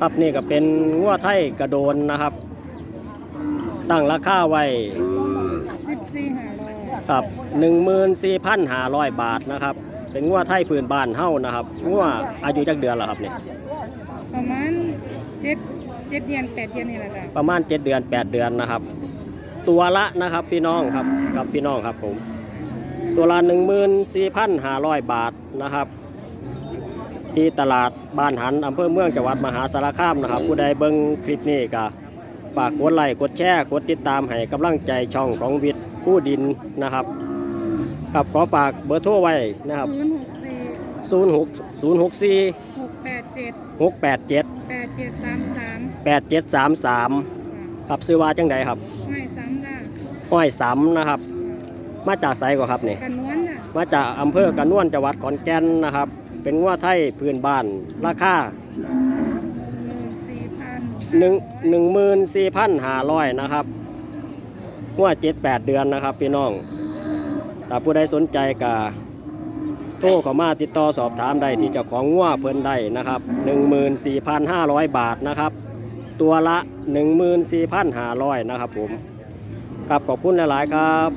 ครับนี่ก็เป็นงัวไทยกระโดนนะครับ ตั้งราคาไว้สิบสี่ห้าร้อยครับ14,500บาทนะครับ เป็นงัวไทยพื้นบ้านเฮานะครับงัวอายุจักเดือนแล้วครับนี่ประมาณเจ็ดเจ็ดเดือนแปดเดือนนี่แหละจ้ะประมาณ7เดือน8เดือนนะครับ ตัวละนะครับพี่น้องครับกับพี่น้องครับผม ตัวละ14,500บาทนะครับ ที่ตลาดบ้านหันอำเภอเมืองจังหวัดมหาสารคามนะครับ ผู้ใดเบิ่งคลิปนี้ก็ฝากกดไลค์กดแชร์กดติดตามให้กำลังใจช่องของวิทย์ผู้ดินนะครับครับขอฝากเบอร์โทรไว้นะครับศูนย์หกสี่06 064 หกแปดเจ็ด687 แปดเจ็ดสามสาม8733 ครับซื้อว่าจังใดครับไม่ซ้ำจ้ะห้อยสำนะครับ มาจากไสก่อนครับนี่ กันนวลจ้ะมาจากอำเภอกระนวนจังหวัดขอนแก่นนะครับ เป็นงัวไทยพื้นบ้านราคาหนึ่งหนึ่งหมื่นสี่พันห้าร้อยนะครับงัวเจ็ดแปดเดือนนะครับ พี่น้องถ้าผู้ใดสนใจก็โทรเข้ามาติดต่อสอบถามได้ที่เจ้าของงัวเพิ่นได้นะครับหนึ่งหมื่นสี่พันห้าร้อยบาทนะครับ ตัวละหนึ่งหมื่นสี่พันห้าร้อยนะครับผมครับขอบคุณหลาย ๆ ครับ